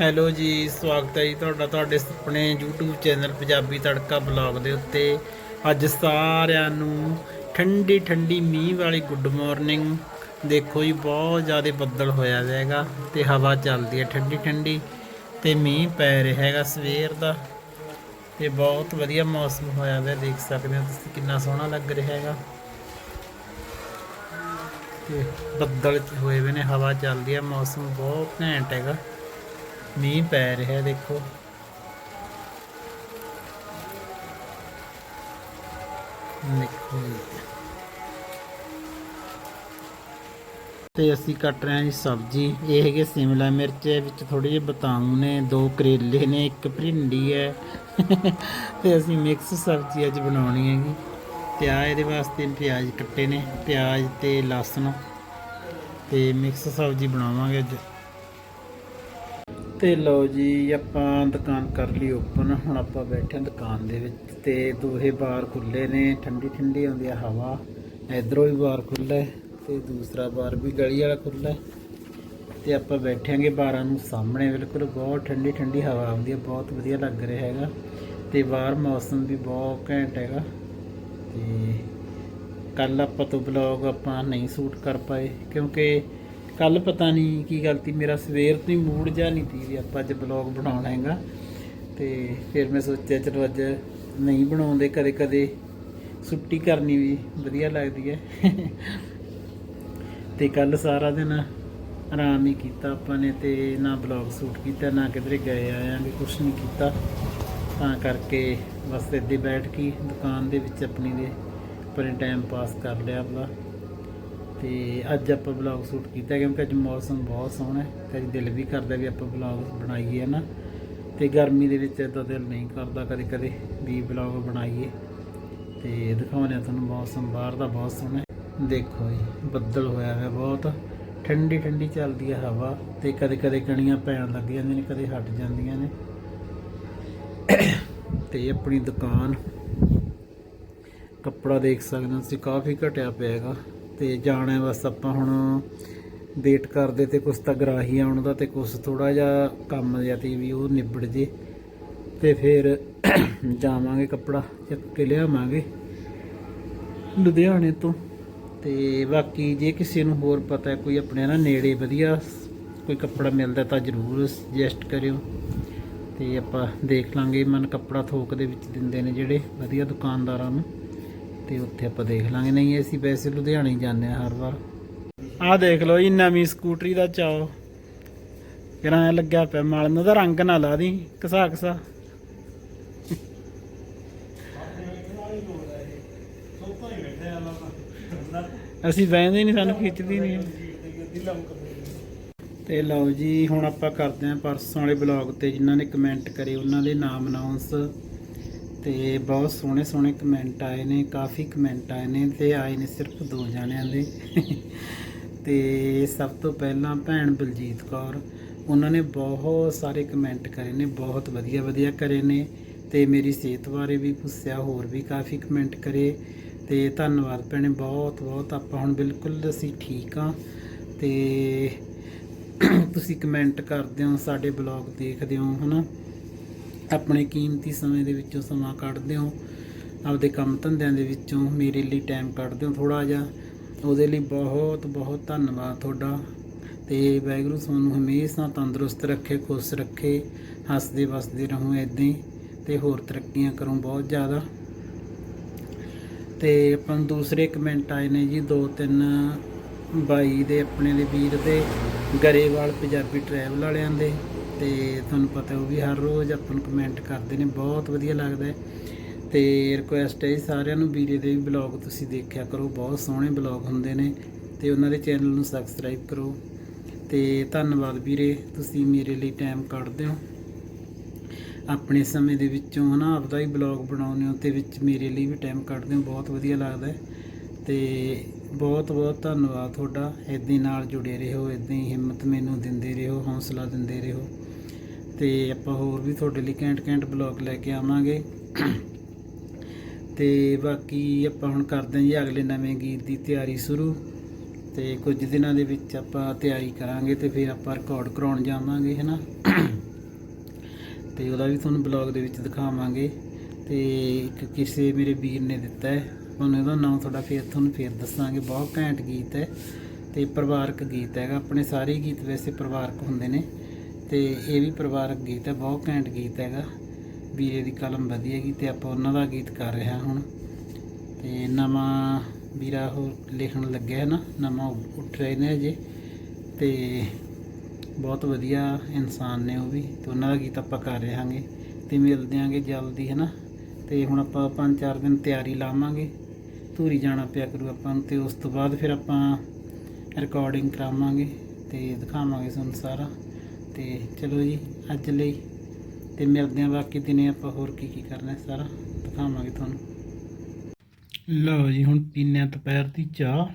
Hello ਜੀ, ਸਵਾਗਤ ਹੈ ਜੀ ਤੁਹਾਡਾ, ਤੁਹਾਡੇ ਆਪਣੇ YouTube ਚੈਨਲ ਪੰਜਾਬੀ ਤੜਕਾ ਬਲੌਗ ਦੇ ਉੱਤੇ। ਅੱਜ ਸਾਰਿਆਂ ਨੂੰ ਠੰਡੀ ਠੰਡੀ ਮੀਂਹ ਵਾਲੀ ਗੁੱਡ ਮਾਰਨਿੰਗ ਦੇਖੋ ਜੀ, ਬਹੁਤ ਜ਼ਿਆਦਾ ਬੱਦਲ ਹੋਇਆ ਹੋਇਆ ਹੈਗਾ ਤੇ ਹਵਾ ਚੱਲਦੀ ਹੈ ਠੰਡੀ ਠੰਡੀ ਤੇ ਮੀਂਹ ਪੈ ਰਿਹਾ ਹੈਗਾ ਸਵੇਰ ਦਾ। ਤੇ ਬਹੁਤ ਵਧੀਆ ਮੌਸਮ ਹੋਇਆ ਹੋਇਆ ਦੇਖ ਸਕਦੇ ਹੋ ਤੁਸੀਂ ਕਿੰਨਾ ਸੋਹਣਾ ਲੱਗ ਰਿਹਾ ਹੈਗਾ। ਤੇ ਬੱਦਲ ਹੋਏ ਹੋਏ ਨੇ, ਹਵਾ ਚੱਲਦੀ ਹੈ, ਮੌਸਮ ਬਹੁਤ ਘੈਂਟ ਹੈਗਾ। ਮੀਂਹ ਪੈ ਰਿਹਾ, ਦੇਖੋ। ਦੇਖੋ ਤੇ ਅਸੀਂ ਕੱਟ ਰਹੇ ਹਾਂ ਜੀ ਸਬਜ਼ੀ। ਇਹ ਹੈਗੇ ਸਿਮਲਾ ਮਿਰਚ ਵਿੱਚ ਥੋੜੇ ਜਿਹੇ ਬਤਾਊ ਨੇ, ਦੋ ਕਰੇਲੇ ਨੇ, ਇੱਕ ਭਿੰਡੀ ਹੈ। ਤੇ ਅਸੀਂ ਮਿਕਸ ਸਬਜ਼ੀ ਅੱਜ ਬਣਾਉਣੀ ਹੈਗੀ। ਤੇ ਆ ਇਹਦੇ ਵਾਸਤੇ ਪਿਆਜ਼ ਕੱਟੇ ਨੇ, ਪਿਆਜ਼ ਤੇ ਲਸਣ। ਤੇ ਮਿਕਸ ਸਬਜ਼ੀ ਬਣਾਵਾਂਗੇ ਅੱਜ। ਤੇ ਲਓ ਜੀ, ਆਪਾਂ ਦੁਕਾਨ ਕਰ ਲਈ ਓਪਨ ਹੁਣ ਆਪਾਂ ਬੈਠੇ ਹਾਂ ਦੁਕਾਨ ਦੇ ਵਿੱਚ ਤੇ ਦੋਹੇ ਬਾਰ ਖੁੱਲੇ ਨੇ, ਠੰਡੀ ਠੰਡੀ ਆਉਂਦੀ ਆ ਹਵਾ। ਇਧਰੋਂ ਵੀ ਬਾਰ ਖੁੱਲਾ ਹੈ ਤੇ ਦੂਸਰਾ ਬਾਰ ਵੀ ਗਲੀ ਵਾਲਾ ਖੁੱਲਾ ਹੈ ਤੇ ਆਪਾਂ ਬੈਠਾਂਗੇ ਬਾਰਾਂ ਨੂੰ ਸਾਹਮਣੇ, ਬਿਲਕੁਲ ਬਹੁਤ ਠੰਡੀ ਠੰਡੀ ਹਵਾ ਆਉਂਦੀ ਹੈ ਬਹੁਤ ਵਧੀਆ ਲੱਗ ਰਿਹਾ ਹੈਗਾ। ਤੇ ਬਾਹਰ ਮੌਸਮ ਵੀ ਬਹੁਤ ਘੈਂਟ ਹੈਗਾ। ਤੇ ਕੱਲ ਆਪਾਂ ਤੋਂ ਬਲੌਗ ਆਪਾਂ ਨਹੀਂ ਸ਼ੂਟ ਕਰ ਪਾਏ, ਕਿਉਂਕਿ ਕੱਲ ਪਤਾ ਨਹੀਂ ਕੀ ਗਲਤੀ ਮੇਰਾ ਸਵੇਰ ਤੋਂ ਹੀ ਮੂਡ ਜਾ ਨਹੀਂ ਤੀ ਵੀ ਆਪਾਂ ਅੱਜ ਬਲੌਗ ਬਣਾਉਣਾ ਹੈਗਾ। ਤੇ ਫਿਰ ਮੈਂ ਸੋਚਿਆ, ਚਲੋ ਅੱਜ ਨਹੀਂ ਬਣਾਉਂਦੇ, ਕਦੇ ਕਦੇ ਛੁੱਟੀ ਕਰਨੀ ਵੀ ਵਧੀਆ ਲੱਗਦੀ ਹੈ। ਤੇ ਕੱਲ ਸਾਰਾ ਦਿਨ ਆਰਾਮ ਹੀ ਕੀਤਾ ਆਪਾਂ ਨੇ ਤੇ ਨਾ ਬਲੌਗ ਸ਼ੂਟ ਕੀਤਾ, ਨਾ ਕਿਧਰੇ ਗਏ ਆਇਆਂਗੇ, ਕੁਛ ਨਹੀਂ ਕੀਤਾ। ਤਾਂ ਕਰਕੇ ਬਸ ਇੱਦੇ ਬੈਠ ਕੇ ਦੁਕਾਨ ਦੇ ਵਿੱਚ ਆਪਣੀ ਦੇ ਪਰੇ ਟਾਈਮ ਪਾਸ ਕਰ ਲਿਆ ਆਪਦਾ। ਤੇ ਅੱਜ ਆਪਾਂ ਬਲੌਗ ਸ਼ੂਟ ਕੀਤਾ ਕਿਉਂਕਿ ਅੱਜ ਮੌਸਮ ਬਹੁਤ ਸੋਹਣਾ ਹੈ ਤੇ ਅੱਜ ਦਿਲ ਵੀ ਕਰਦਾ ਵੀ ਆਪਾਂ ਬਲੌਗ ਬਣਾਈਏ ਨਾ। ਤੇ ਗਰਮੀ ਦੇ ਵਿੱਚ ਇਦਾਂ ਦਿਲ ਨਹੀਂ ਕਰਦਾ ਕਦੇ ਕਦੇ ਵੀ ਬਲੌਗ ਬਣਾਈਏ। ਤੇ ਦਿਖਾਉਂਦੇ ਹਾਂ ਤੁਹਾਨੂੰ ਮੌਸਮ ਬਾਹਰ ਦਾ ਬਹੁਤ ਸੋਹਣਾ ਦੇਖੋ ਜੀ, ਬੱਦਲ ਹੋਇਆ ਹੈ ਬਹੁਤ। ਠੰਡੀ ਠੰਡੀ ਚੱਲਦੀ ਹੈ ਹਵਾ ਤੇ ਕਦੇ ਕਦੇ ਕਣੀਆਂ ਪੈਣ ਲੱਗ ਜਾਂਦੀਆਂ ਨੇ, ਕਦੇ ਹਟ ਜਾਂਦੀਆਂ ਨੇ। ਤੇ ਆਪਣੀ ਦੁਕਾਨ, ਕੱਪੜਾ ਦੇਖ ਸਕਦੇ ਹੋ ਤੁਸੀਂ, ਕਾਫੀ ਘਟਿਆ ਪਿਆ ਹੈਗਾ। ਤੇ ਜਾਣਾ ਹੈ, ਬਸ ਆਪਾਂ ਹੁਣ ਵੇਟ ਕਰਦੇ ਤੇ ਕੁਛ ਤਾਂ ਗਰਾਹੀ ਆਉਣ ਦਾ ਤੇ ਕੁਛ ਥੋੜਾ ਜਿਹਾ ਕੰਮ ਜਿਹਾ ਤੇ ਵੀ ਉਹ ਨਿਬੜ ਜੇ। ਤੇ ਫਿਰ ਜਾਵਾਂਗੇ ਕੱਪੜਾ ਚੱਕ ਕੇ ਲਿਆਵਾਂਗੇ ਲੁਧਿਆਣੇ ਤੋਂ। ਤੇ ਬਾਕੀ ਜੇ ਕਿਸੇ ਨੂੰ ਹੋਰ ਪਤਾ ਹੈ, ਕੋਈ ਆਪਣੇ ਨਾ ਨੇੜੇ ਵਧੀਆ ਕੋਈ ਕੱਪੜਾ ਮਿਲਦਾ ਤਾਂ ਜ਼ਰੂਰ ਸੁਜੈਸਟ ਕਰਿਓ। ਤੇ ਆਪਾਂ ਦੇਖ ਲਾਂਗੇ, ਮਨ ਕੱਪੜਾ ਥੋਕ ਦੇ ਵਿੱਚ ਦਿੰਦੇ ਨੇ ਜਿਹੜੇ ਵਧੀਆ ਦੁਕਾਨਦਾਰਾਂ ਨੂੰ। ਤੇ ਉੱਥੇ ਆਪਾਂ ਦੇਖ ਲਾਂਗੇ। ਨਹੀਂ, ਅਸੀਂ ਵੈਸੇ ਲੁਧਿਆਣੇ ਹੀ ਜਾਂਦੇ ਆ ਹਰ ਵਾਰ। ਆਹ ਦੇਖ ਲਓ ਜੀ, ਨਵੀਂ ਸਕੂਟਰੀ ਦਾ ਚਾਓ। ਕਿਰਾਂ ਲੱਗਿਆ ਪਿਆ, ਮਾਲ ਨੂੰ ਰੰਗ ਨਾ ਲਾ ਦੀ ਕਸਾ ਕਸਾ ਅਸੀਂ ਬਹਿੰਦੇ ਨਹੀਂ, ਸਾਨੂੰ ਖਿੱਚਦੀ ਨਹੀਂ। ਤੇ ਲਓ ਜੀ, ਹੁਣ ਆਪਾਂ ਕਰਦੇ ਆਂ ਪਰਸੋਂ ਵਾਲੇ ਬਲੌਗ ਤੇ ਜਿਨ੍ਹਾਂ ਨੇ ਕਮੈਂਟ ਕਰੇ, ਉਹਨਾਂ ਦੇ ਨਾਮ ਅਨਾਉਂਸ ਤੇ ਬਹੁਤ ਸੋਹਣੇ ਸੋਹਣੇ ਕਮੈਂਟ ਆਏ ਨੇ, ਕਾਫੀ ਕਮੈਂਟ ਆਏ ਨੇ ਤੇ ਆਏ ਨੇ ਸਿਰਫ ਦੋ ਜਣਿਆਂ ਦੇ। ਤੇ ਸਭ ਤੋਂ ਪਹਿਲਾਂ ਭੈਣ ਬਲਜੀਤ ਕੌਰ, ਉਹਨਾਂ ਨੇ ਬਹੁਤ ਸਾਰੇ ਕਮੈਂਟ ਕਰੇ ਨੇ, ਬਹੁਤ ਵਧੀਆ ਵਧੀਆ ਕਰੇ ਨੇ ਤੇ ਮੇਰੀ ਸਿਹਤ ਬਾਰੇ ਵੀ ਪੁੱਛਿਆ, ਹੋਰ ਵੀ ਕਾਫੀ ਕਮੈਂਟ ਕਰੇ ਤੇ ਧੰਨਵਾਦ ਭੈਣੇ, ਬਹੁਤ ਬਹੁਤ, ਆਪਾਂ ਹੁਣ ਬਿਲਕੁਲ ਅਸੀਂ ਠੀਕ ਆ ਤੇ ਤੁਸੀਂ ਕਮੈਂਟ ਕਰਦੇ ਹੋ, ਸਾਡੇ ਬਲੌਗ ਦੇਖਦੇ ਹੋ, ਹਨਾ? ਆਪਣੇ ਕੀਮਤੀ ਸਮੇਂ ਦੇ ਵਿੱਚੋਂ ਸਮਾਂ ਕੱਢਦੇ ਹੋ, ਆਪਦੇ ਕੰਮ ਧੰਦਿਆਂ ਦੇ ਵਿੱਚੋਂ ਮੇਰੇ ਲਈ ਟਾਈਮ ਕੱਢਦੇ ਹੋ ਥੋੜਾ ਜਿਹਾ। ਉਹਦੇ ਲਈ ਬਹੁਤ ਬਹੁਤ ਧੰਨਵਾਦ ਤੁਹਾਡਾ। ਤੇ ਵਾਹਿਗੁਰੂ ਤੁਹਾਨੂੰ ਹਮੇਸ਼ਾ ਤੰਦਰੁਸਤ ਰੱਖੇ, ਖੁਸ਼ ਰੱਖੇ, ਹੱਸਦੇ ਵਸਦੇ ਰਹੋ ਇਦਾਂ ਹੀ, ਤੇ ਹੋਰ ਤਰੱਕੀਆਂ ਕਰੋ ਬਹੁਤ ਜ਼ਿਆਦਾ। ਤੇ ਆਪਾਂ ਨੂੰ ਦੂਸਰੇ ਕਮੈਂਟ ਆਏ ਨੇ ਜੀ, ਦੋ ਤਿੰਨ ਬਾਈ ਦੇ, ਆਪਣੇ ਦੇ ਵੀਰ ਦੇ, ਗਰੇਵਾਲ ਪੰਜਾਬੀ ਟਰੈਵਲ ਵਾਲਿਆਂ ਦੇ। ਤੇ ਤੁਹਾਨੂੰ ਪਤਾ ਉਹ ਵੀ ਹਰ ਰੋਜ਼ ਆਪਾਂ ਨੂੰ ਕਮੈਂਟ ਕਰਦੇ ਨੇ, ਬਹੁਤ ਵਧੀਆ ਲੱਗਦਾ ਹੈ। ਤੇ ਰਿਕੁਐਸਟ ਹੈ ਜੀ ਸਾਰਿਆਂ ਨੂੰ, ਵੀਰੇ ਦੇ ਵੀ ਬਲੌਗ ਤੁਸੀਂ ਦੇਖਿਆ ਕਰੋ, ਬਹੁਤ ਸੋਹਣੇ ਬਲੌਗ ਹੁੰਦੇ ਨੇ ਤੇ ਉਹਨਾਂ ਦੇ ਚੈਨਲ ਨੂੰ ਸਬਸਕ੍ਰਾਈਬ ਕਰੋ। ਤੇ ਧੰਨਵਾਦ ਵੀਰੇ, ਤੁਸੀਂ ਮੇਰੇ ਲਈ ਟਾਈਮ ਕੱਢਦੇ ਹੋ। ਆਪਣੇ ਸਮੇਂ ਦੇ ਵਿੱਚੋਂ ਹਨਾ, ਆਪਦਾ ਹੀ ਬਲੌਗ ਬਣਾਉਂਦੇ ਹੋ ਤੇ ਵਿੱਚ ਮੇਰੇ ਲਈ ਵੀ ਟਾਈਮ ਕੱਢਦੇ ਹੋ, ਬਹੁਤ ਵਧੀਆ ਲੱਗਦਾ ਹੈ। ਤੇ ਬਹੁਤ ਬਹੁਤ ਧੰਨਵਾਦ ਤੁਹਾਡਾ, ਇਦਾਂ ਨਾਲ ਜੁੜੇ ਰਹੋ, ਇਦਾਂ ਹੀ ਹਿੰਮਤ ਮੈਨੂੰ ਦਿੰਦੇ ਰਹੋ, ਹੌਸਲਾ ਦਿੰਦੇ ਰਹੋ। ਤੇ ਆਪਾਂ ਹੋਰ ਵੀ ਤੁਹਾਡੇ ਲਈ ਘੈਂਟ ਘੈਂਟ ਬਲੌਗ ਲੈ ਕੇ ਆਵਾਂਗੇ। ਤੇ ਬਾਕੀ ਆਪਾਂ ਹੁਣ ਕਰਦੇ ਹਾਂ ਜੀ ਅਗਲੇ ਨਵੇਂ ਗੀਤ ਦੀ ਤਿਆਰੀ ਸ਼ੁਰੂ। ਤੇ ਕੁਝ ਦਿਨਾਂ ਦੇ ਵਿੱਚ ਆਪਾਂ ਤਿਆਰੀ ਕਰਾਂਗੇ ਤੇ ਫਿਰ ਆਪਾਂ ਰਿਕਾਰਡ ਕਰਾਉਣ ਜਾਵਾਂਗੇ ਹੈਨਾ ਤੇ ਉਹਦਾ ਵੀ ਤੁਹਾਨੂੰ ਬਲੌਗ ਦੇ ਵਿੱਚ ਦਿਖਾਵਾਂਗੇ। ਤੇ ਇੱਕ ਕਿਸੇ ਮੇਰੇ ਵੀਰ ਨੇ ਦਿੱਤਾ ਹੈ। ਤੁਹਾਨੂੰ ਇਹਦਾ ਨਾਮ ਤੁਹਾਡਾ ਫੇਰ ਤੁਹਾਨੂੰ ਫੇਰ ਦੱਸਾਂਗੇ। ਬਹੁਤ ਘੈਂਟ ਗੀਤ ਹੈ ਤੇ ਪਰਿਵਾਰਕ ਗੀਤ ਹੈਗਾ। ਆਪਣੇ ਸਾਰੇ ਗੀਤ ਵੈਸੇ ਪਰਿਵਾਰਕ ਹੁੰਦੇ ਨੇ। ਤੇ ਇਹ ਵੀ ਪਰਿਵਾਰਕ ਗੀਤ ਹੈ, ਬਹੁਤ ਘੈਂਟ ਗੀਤ ਹੈਗਾ। ਵੀਰੇ ਦੀ ਕਲਮ ਵਧੀਆ ਗਈ ਤੇ ਆਪਾਂ ਉਹਨਾਂ ਦਾ ਗੀਤ ਕਰ ਰਿਹਾ ਹੁਣ। ਤੇ ਨਵਾਂ ਵੀਰਾ ਉਹ ਲਿਖਣ ਲੱਗਿਆ ਹੈ ਨਾ, ਨਵਾਂ ਉੱਠ ਰਹੇ ਨੇ ਅਜੇ ਤੇ ਬਹੁਤ ਵਧੀਆ ਇਨਸਾਨ ਨੇ ਉਹ ਵੀ, ਤੇ ਉਹਨਾਂ ਦਾ ਗੀਤ ਆਪਾਂ ਕਰ ਰਹੇ ਹਾਂਗੇ ਤੇ ਮਿਲਦੇ ਆਂਗੇ ਜਲਦੀ, ਹੈ ਨਾ। ਤੇ ਹੁਣ ਆਪਾਂ ਪੰਜ ਚਾਰ ਦਿਨ ਤਿਆਰੀ ਲਾਵਾਂਗੇ। ਧੂਰੀ ਜਾਣਾ ਪਿਆ ਕਰੂ ਆਪਾਂ ਨੂੰ, ਤੇ ਉਸ ਤੋਂ ਬਾਅਦ ਫਿਰ ਆਪਾਂ ਰਿਕਾਰਡਿੰਗ ਕਰਾਵਾਂਗੇ ਤੇ ਦਿਖਾਵਾਂਗੇ ਤੁਹਾਨੂੰ ਸਾਰਾ। ਤੇ ਚਲੋ ਜੀ, ਅੱਜ ਲਈ ਤੇ ਮਿਲਦੇ ਆਂ ਬਾਕੀ ਦਿਨੇ ਆਪਾਂ ਹੋਰ ਕੀ ਕੀ ਕਰਨਾ ਸਾਰਾ ਦਿਖਾਵਾਂਗੇ ਤੁਹਾਨੂੰ। ਲਓ ਜੀ, ਹੁਣ ਪੀਨੇ ਆ ਦੁਪਹਿਰ ਦੀ ਚਾਹ,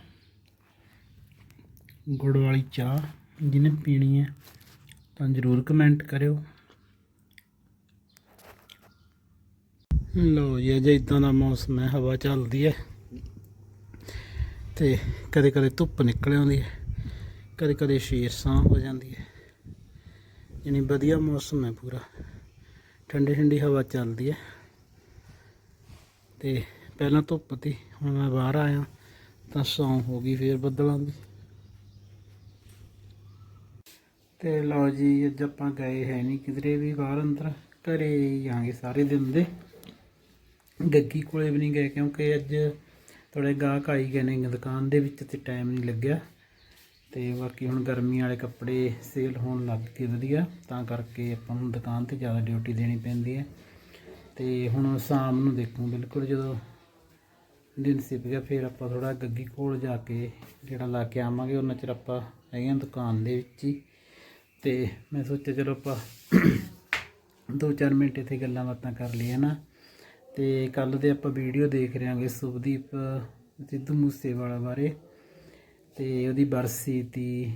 ਗੁੜ ਵਾਲੀ ਚਾਹ, ਜਿਹਨੇ ਪੀਣੀ ਹੈ ਤਾਂ ਜ਼ਰੂਰ ਕਮੈਂਟ ਕਰਿਓ। ਲਓ ਜੀ, ਅਜੇ ਇਦਾਂ ਦਾ ਮੌਸਮ ਹੈ, ਹਵਾ ਚੱਲਦੀ ਹੈ ਤੇ ਕਦੇ ਕਦੇ ਧੁੱਪ ਨਿਕਲ ਆਉਂਦੀ ਹੈ ਕਦੇ ਕਦੇ ਸ਼ੇਰ ਸ਼ੀਰਸਾਂ ਹੋ ਜਾਂਦੀ ਹੈ। ਯਾਨੀ ਵਧੀਆ ਮੌਸਮ ਹੈ ਪੂਰਾ। ਠੰਡੀ ਠੰਡੀ ਹਵਾ ਚੱਲਦੀ ਹੈ। ਤੇ ਪਹਿਲਾਂ ਧੁੱਪ ਤੀ ਹੁਣ ਮੈਂ ਬਾਹਰ ਆਇਆ ਤਾਂ ਸੌਂ ਹੋ ਗਈ ਫੇਰ ਬੱਦਲਾਂ ਦੀ। ਤੇ ਲਓ ਜੀ, ਅੱਜ ਆਪਾਂ ਗਏ ਹੈ ਨਹੀਂ ਕਿਧਰੇ ਵੀ, ਬਾਹਰ ਅੰਦਰ ਘਰੇ ਹੀ ਆਂਗੇ ਸਾਰੇ ਦਿਨ ਦੇ। ਗੱਗੀ ਕੋਲੇ ਵੀ ਨਹੀਂ ਗਏ ਕਿਉਂਕਿ ਅੱਜ ਥੋੜੇ ਗਾਹਕ ਆਈ ਗਏ ਨੇ ਦੁਕਾਨ ਦੇ ਵਿੱਚ ਤੇ ਟਾਈਮ ਨਹੀਂ ਲੱਗਿਆ। ਤੇ ਬਾਕੀ ਹੁਣ ਗਰਮੀ ਵਾਲੇ ਕੱਪੜੇ ਸੇਲ ਹੋਣ ਲੱਗ ਗਏ ਵਧੀਆ, ਤਾਂ ਕਰਕੇ ਆਪਾਂ ਨੂੰ ਦੁਕਾਨ ਤੇ ਜ਼ਿਆਦਾ ਡਿਊਟੀ ਦੇਣੀ ਪੈਂਦੀ ਹੈ। ਤੇ ਹੁਣ ਸ਼ਾਮ ਨੂੰ ਦੇਖੂ, ਬਿਲਕੁਲ ਜਦੋਂ ਦਿਨ ਸਿਪ ਗਿਆ, ਫਿਰ ਆਪਾਂ ਥੋੜਾ ਗੱਗੀ ਕੋਲ ਜਾ ਕੇ ਜਿਹੜਾ ਲਾ ਕੇ ਆਵਾਂਗੇ, ਉਹਨਾਂ ਚਿਰ ਆਪਾਂ ਹੈਗੇ ਹਾਂ ਦੁਕਾਨ ਦੇ ਵਿੱਚ ਹੀ। ਤੇ ਮੈਂ ਸੋਚਿਆ ਚਲੋ ਆਪਾਂ ਦੋ ਚਾਰ ਮਿੰਟ ਇੱਥੇ ਗੱਲਾਂ ਬਾਤਾਂ ਕਰ ਲਈਏ ਨਾ। ਤੇ ਕੱਲ ਦੇ ਆਪਾਂ ਵੀਡੀਓ ਦੇਖ ਰਹੇ ਹਾਂਗੇ ਸੁਭਦੀਪ ਸਿੱਧੂ ਮੂਸੇਵਾਲਾ ਬਾਰੇ। ਤੇ ਉਹਦੀ ਬਰਸੀ ਤੀ,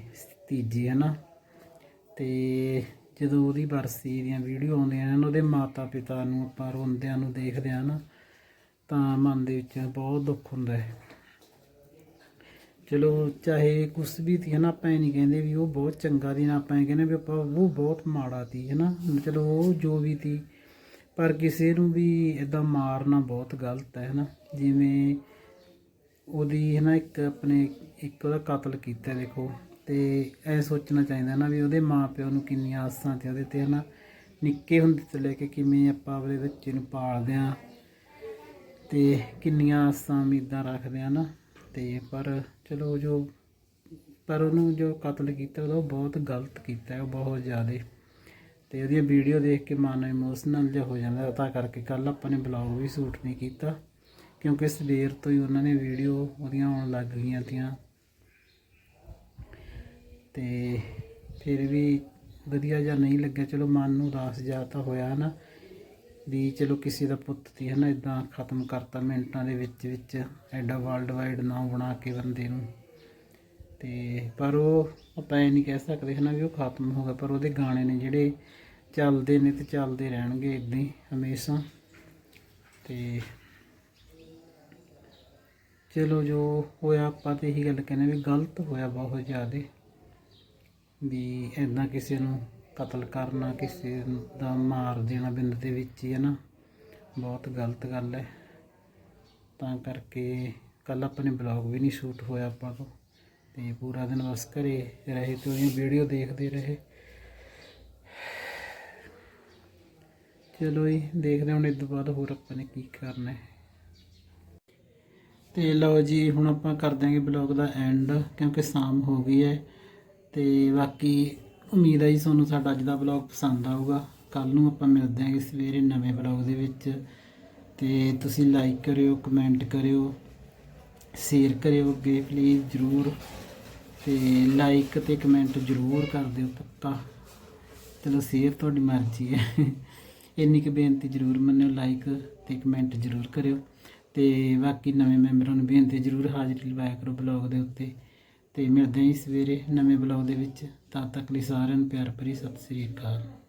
ਤੀਜੀ ਹੈ ਨਾ। ਤੇ ਜਦੋਂ ਉਹਦੀ ਬਰਸੀ ਦੀਆਂ ਵੀਡੀਓ ਆਉਂਦੀਆਂ ਨੇ ਉਹਦੇ ਮਾਤਾ ਪਿਤਾ ਨੂੰ ਆਪਾਂ ਰੋਂਦਿਆਂ ਨੂੰ ਦੇਖਦੇ ਹਾਂ ਨਾ, ਤਾਂ ਮਨ ਦੇ ਵਿੱਚ ਬਹੁਤ ਦੁੱਖ ਹੁੰਦਾ ਹੈ। ਚਲੋ, ਚਾਹੇ ਕੁਛ ਵੀ ਸੀ ਨਾ, ਆਪਾਂ ਇਹ ਨਹੀਂ ਕਹਿੰਦੇ ਵੀ ਉਹ ਬਹੁਤ ਚੰਗਾ ਦੀ ਨਾ, ਆਪਾਂ ਇਹ ਕਹਿੰਦੇ ਵੀ ਆਪਾਂ ਉਹ ਬਹੁਤ ਮਾੜਾ ਤੀ, ਹੈ ਨਾ। ਚਲੋ, ਉਹ ਜੋ ਵੀ ਤੀ, ਪਰ ਕਿਸੇ ਨੂੰ ਵੀ ਇਦਾਂ ਮਾਰਨਾ ਬਹੁਤ ਗਲਤ ਹੈ ਨਾ। ਜਿਵੇਂ ਉਹਦੀ ਹੈ ਨਾ ਇੱਕ ਆਪਣੇ ਇੱਕ ਉਹਦਾ ਕਤਲ ਕੀਤਾ ਦੇਖੋ ਤੇ ਇਹ ਸੋਚਣਾ ਚਾਹੀਦਾ ਨਾ ਵੀ ਉਹਦੇ ਮਾਪਿਓ ਨੂੰ ਕਿੰਨੀਆਂ ਆਸਾਂ ਤੇ ਉਹਦੇ ਤੇ ਹੈ ਨਾ ਨਿੱਕੇ ਹੁੰਦੇ ਤੋਂ ਲੈ ਕੇ ਕਿਵੇਂ ਆਪਾਂ ਆਪਣੇ ਬੱਚੇ ਨੂੰ ਪਾਲਦੇ ਆ ਤੇ ਕਿੰਨੀਆਂ ਆਸਾਂ ਉਮੀਦਾਂ ਰੱਖਦੇ ਆ ਨਾ ਤੇ ਪਰ ਚਲੋ ਜੋ ਪਰ ਉਹਨੂੰ ਜੋ ਕਤਲ ਕੀਤਾ ਉਹਦਾ ਉਹ ਬਹੁਤ ਗਲਤ ਕੀਤਾ ਉਹ ਬਹੁਤ ਜ਼ਿਆਦਾ ਤੇ ਉਹਦੀਆਂ ਵੀਡੀਓ ਦੇਖ ਕੇ ਮਨ ਇਮੋਸ਼ਨਲ ਜਿਹਾ ਹੋ ਜਾਂਦਾ ਤਾਂ ਕਰਕੇ ਕੱਲ ਆਪਾਂ ਨੇ ਬਲੌਗ ਵੀ ਸ਼ੂਟ ਨਹੀਂ ਕੀਤਾ। ਕਿਉਂਕਿ ਸਵੇਰ ਤੋਂ ਹੀ ਉਹਨਾਂ ਨੇ ਵੀਡੀਓ ਉਹਦੀਆਂ ਆਉਣ ਲੱਗ ਗਈਆਂ ਤੀਆਂ। ਤੇ ਫਿਰ ਵੀ ਵਧੀਆ ਜਾਂ ਨਹੀਂ ਲੱਗਿਆ, ਚਲੋ ਮਨ ਨੂੰ ਰਾਸ ਜਾ ਤਾਂ ਹੋਇਆ ਨਾ ਵੀ ਚਲੋ ਕਿਸੇ ਦਾ ਪੁੱਤ ਤੀ ਹੈ ਨਾ ਇਦਾਂ ਖਤਮ ਕਰਤਾ ਮਿੰਟਾਂ ਦੇ ਵਿੱਚ ਵਿੱਚ, ਐਡਾ ਵਰਲਡ ਵਾਈਡ ਨਾਮ ਬਣਾ ਕੇ ਬੰਦੇ ਨੂੰ। ਤੇ ਪਰ ਉਹ ਆਪਾਂ ਇਹ ਨਹੀਂ ਕਹਿ ਸਕਦੇ ਹਨਾ ਵੀ ਉਹ ਖਤਮ ਹੋ ਗਿਆ, ਪਰ ਉਹਦੇ ਗਾਣੇ ਨੇ ਜਿਹੜੇ ਚੱਲਦੇ ਨੇ ਤੇ ਚੱਲਦੇ ਰਹਿਣਗੇ ਇਦਾਂ ਹੀ ਹਮੇਸ਼ਾ। ਤੇ ਚਲੋ ਜੋ ਹੋਇਆ ਆਪਾਂ ਤੇ ਇਹੀ ਗੱਲ ਕਹਿੰਦੇ ਵੀ ਗਲਤ ਹੋਇਆ ਬਹੁਤ ਜ਼ਿਆਦਾ। ਵੀ ਐਦਾਂ ਕਿਸੇ ਨੂੰ ਕਤਲ ਕਰਨਾ, ਕਿਸੇ ਦਾ ਮਾਰ ਦੇਣਾ ਬਿੰਦ ਦੇ ਵਿੱਚ ਹੀ ਹੈ ਨਾ, ਬਹੁਤ ਗਲਤ ਗੱਲ ਹੈ। ਤਾਂ ਕਰਕੇ ਕੱਲ ਆਪਣੇ ਬਲੌਗ ਵੀ ਨਹੀਂ ਸ਼ੂਟ ਹੋਇਆ ਆਪਾਂ ਤੋਂ। ਤੇ ਪੂਰਾ ਦਿਨ ਬਸ ਘਰੇ ਰਹੇ ਤੇ ਉਹਦੀ ਵੀਡੀਓ ਦੇਖਦੇ ਰਹੇ। ਚਲੋ ਜੀ, ਦੇਖਦੇ ਹੁਣ ਇਸ ਤੋਂ ਬਾਅਦ ਹੋਰ ਆਪਾਂ ਨੇ ਕੀ ਕਰਨਾ ਹੈ। ਤੇ ਲਓ ਜੀ, ਹੁਣ ਆਪਾਂ ਕਰ ਦਾਂਗੇ ਬਲੌਗ ਦਾ ਐਂਡ ਕਿਉਂਕਿ ਸ਼ਾਮ ਹੋ ਗਈ ਹੈ। ਤੇ ਬਾਕੀ ਉਮੀਦ ਹੈ ਜੀ ਤੁਹਾਨੂੰ ਸਾਡਾ ਅੱਜ ਦਾ ਬਲੌਗ ਪਸੰਦ ਆਊਗਾ। ਕੱਲ ਨੂੰ ਆਪਾਂ ਮਿਲਦੇ ਹਾਂ ਸਵੇਰੇ ਨਵੇਂ ਬਲੌਗ ਦੇ ਵਿੱਚ। ਤੇ ਤੁਸੀਂ ਲਾਈਕ ਕਰਿਓ ਕਮੈਂਟ ਕਰਿਓ ਸ਼ੇਅਰ ਕਰਿਓ ਅੱਗੇ ਪਲੀਜ਼ ਜਰੂਰ। ਤੇ ਲਾਈਕ ਤੇ ਕਮੈਂਟ ਜਰੂਰ ਕਰ ਦਿਓ ਪੱਕਾ। ਚਲੋ ਸ਼ੇਅਰ ਤੁਹਾਡੀ ਮਰਜ਼ੀ ਹੈ। ਇੰਨੀ ਕੁ ਬੇਨਤੀ ਜਰੂਰ ਮੰਨਿਓ ਲਾਈਕ ਤੇ ਕਮੈਂਟ ਜਰੂਰ ਕਰਿਓ। ਤੇ ਬਾਕੀ ਨਵੇਂ ਮੈਂਬਰਾਂ ਨੂੰ ਬੇਨਤੀ ਜਰੂਰ ਹਾਜ਼ਰੀ ਲਵਾਇਆ ਕਰੋ ਬਲੌਗ ਦੇ ਉੱਤੇ। ਤੇ ਮਿਲਦੇ ਹਾਂ ਜੀ ਸਵੇਰੇ ਨਵੇਂ ਬਲੌਗ ਦੇ ਵਿੱਚ। ਤਦ ਤੱਕ ਲਈ ਸਾਰਿਆਂ ਨੂੰ ਪਿਆਰ ਭਰੀ ਸਤਿ ਸ੍ਰੀ ਅਕਾਲ।